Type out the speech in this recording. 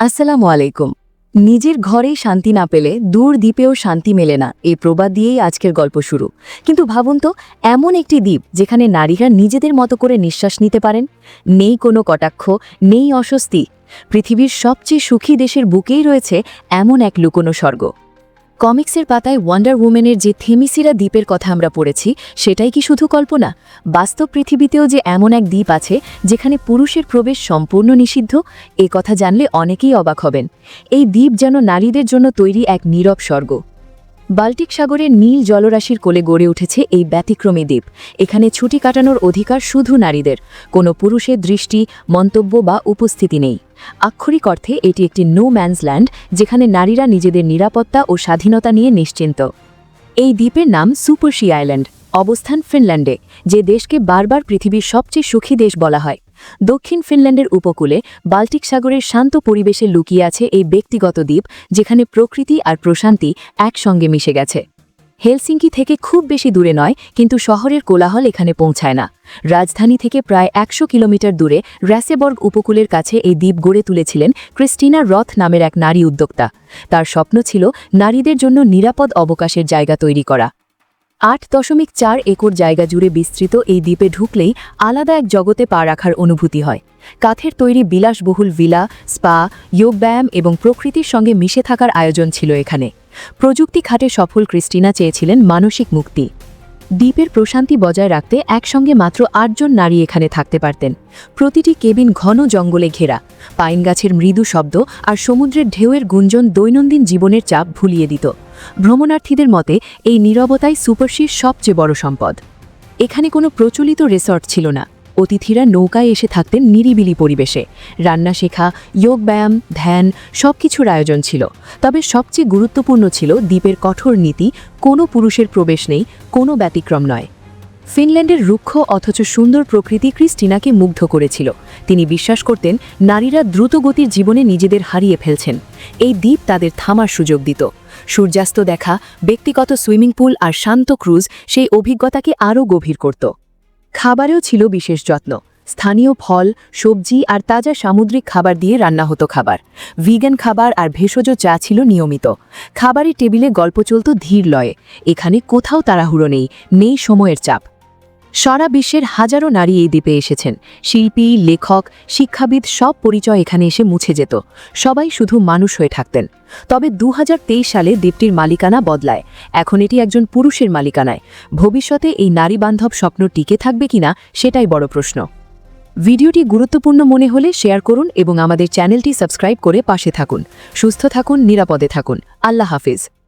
আসসালামু আলাইকুম। নিজের ঘরেই শান্তি না পেলে দূর দ্বীপেও শান্তি মেলে না, এই প্রবাদ দিয়েই আজকের গল্প শুরু। কিন্তু ভাবুন তো, এমন একটি দ্বীপ যেখানে নারীরা নিজেদের মতো করে নিঃশ্বাস নিতে পারেন? নেই কোনো কটাক্ষ, নেই অস্বস্তি। পৃথিবীর সবচেয়ে সুখী দেশের বুকেই রয়েছে এমন এক লুকোনো স্বর্গ। কমিক্সের পাতায় ওয়ান্ডার উমেনের যে থেমিসিরা দ্বীপের কথা আমরা পড়েছি, সেটাই কি শুধু কল্পনা? বাস্তব পৃথিবীতেও যে এমন এক দ্বীপ আছে, যেখানে পুরুষের প্রবেশ সম্পূর্ণ নিষিদ্ধ, এ কথা জানলে অনেকেই অবাক হবেন। এই দ্বীপ যেন নারীদের জন্য তৈরি এক নীরব স্বর্গ। বাল্টিক সাগরের নীল জলরাশির কোলে গড়ে উঠেছে এই ব্যতিক্রমী দ্বীপ। এখানে ছুটি কাটানোর অধিকার শুধু নারীদের। কোনো পুরুষের দৃষ্টি, মন্তব্য বা উপস্থিতি নেই। আক্ষরিক অর্থে এটি একটি নো ম্যানস ল্যান্ড যেখানে নারীরা নিজেদের নিরাপত্তা ও স্বাধীনতা নিয়ে নিশ্চিন্ত। এই দ্বীপের নাম সুপারশি আইল্যান্ড, অবস্থান ফিনল্যান্ডে, যে দেশকে বারবার পৃথিবীর সবচেয়ে সুখী দেশ বলা হয়। দক্ষিণ ফিনল্যান্ডের উপকূলে বাল্টিক সাগরের শান্ত পরিবেশে লুকিয়ে আছে এই ব্যক্তিগত দ্বীপ, যেখানে প্রকৃতি আর প্রশান্তি একসঙ্গে মিশে গেছে। হেলসিঙ্কি থেকে খুব বেশি দূরে নয়, কিন্তু শহরের কোলাহল এখানে পৌঁছায় না। রাজধানী থেকে প্রায় একশো কিলোমিটার দূরে র্যাসেবর্গ উপকূলের কাছে এই দ্বীপ গড়ে তুলেছিলেন ক্রিস্টিনা রথ নামের এক নারী উদ্যোক্তা। তার স্বপ্ন ছিল নারীদের জন্য নিরাপদ অবকাশের জায়গা তৈরি করা। আট দশমিক চার একর জায়গা জুড়ে বিস্তৃত এই দ্বীপে ঢুকলেই আলাদা এক জগতে পা রাখার অনুভূতি হয়। কাঠের তৈরি বিলাসবহুল ভিলা, স্পা, যোগব্যায়াম এবং প্রকৃতির সঙ্গে মিশে থাকার আয়োজন ছিল এখানে। প্রযুক্তি খাটে সফল ক্রিস্টিনা চেয়েছিলেন মানসিক মুক্তি। দ্বীপের প্রশান্তি বজায় রাখতে একসঙ্গে মাত্র আটজন নারী এখানে থাকতে পারতেন। প্রতিটি কেবিন ঘন জঙ্গলে ঘেরা। পাইন গাছের মৃদু শব্দ আর সমুদ্রের ঢেউয়ের গুঞ্জন দৈনন্দিন জীবনের চাপ ভুলিয়ে দিত। ভ্রমণার্থীদের মতে, এই নীরবতাই সুপারশির সবচেয়ে বড় সম্পদ। এখানে কোনো প্রচলিত রেসর্ট ছিল না। অতিথিরা নৌকায় এসে থাকতেন নিরিবিলি পরিবেশে। রান্না শেখা, যোগ ব্যায়াম, ধ্যান সব কিছুর আয়োজন ছিল। তবে সবচেয়ে গুরুত্বপূর্ণ ছিল দ্বীপের কঠোর নীতি, কোনো পুরুষের প্রবেশ নেই, কোনো ব্যতিক্রম নয়। ফিনল্যান্ডের রুক্ষ অথচ সুন্দর প্রকৃতি ক্রিস্টিনাকে মুগ্ধ করেছিল। তিনি বিশ্বাস করতেন, নারীরা দ্রুতগতির জীবনে নিজেদের হারিয়ে ফেলছেন। এই দ্বীপ তাদের থামার সুযোগ দিত। সূর্যাস্ত দেখা, ব্যক্তিগত সুইমিং পুল আর শান্ত ক্রুজ সেই অভিজ্ঞতাকে আরও গভীর করত। খাবারেও ছিল বিশেষ যত্ন। স্থানীয় ফল, সবজি আর তাজা সামুদ্রিক খাবার দিয়ে রান্না হতো খাবার। ভিগান খাবার আর ভেষজ চা ছিল নিয়মিত। খাবারের টেবিলে গল্প চলত ধীর লয়ে। এখানে কোথাও তাড়াহুড়ো নেই নেই সময়ের চাপ। সারা বিশ্বের হাজারো নারী এই দ্বীপে এসেছেন। শিল্পী, লেখক, শিক্ষাবিদ সব পরিচয় এখানে এসে মুছে যেত। সবাই শুধু মানুষ হয়ে থাকতেন। তবে দু হাজার তেইশ সালে দ্বীপটির মালিকানা বদলায়। এখন এটি একজন পুরুষের মালিকানায়। ভবিষ্যতে এই নারী বান্ধব স্বপ্ন টিকে থাকবে কিনা সেটাই বড় প্রশ্ন। ভিডিওটি গুরুত্বপূর্ণ মনে হলে শেয়ার করুন এবং আমাদের চ্যানেলটি সাবস্ক্রাইব করে পাশে থাকুন। সুস্থ থাকুন, নিরাপদে থাকুন। আল্লাহ হাফিজ।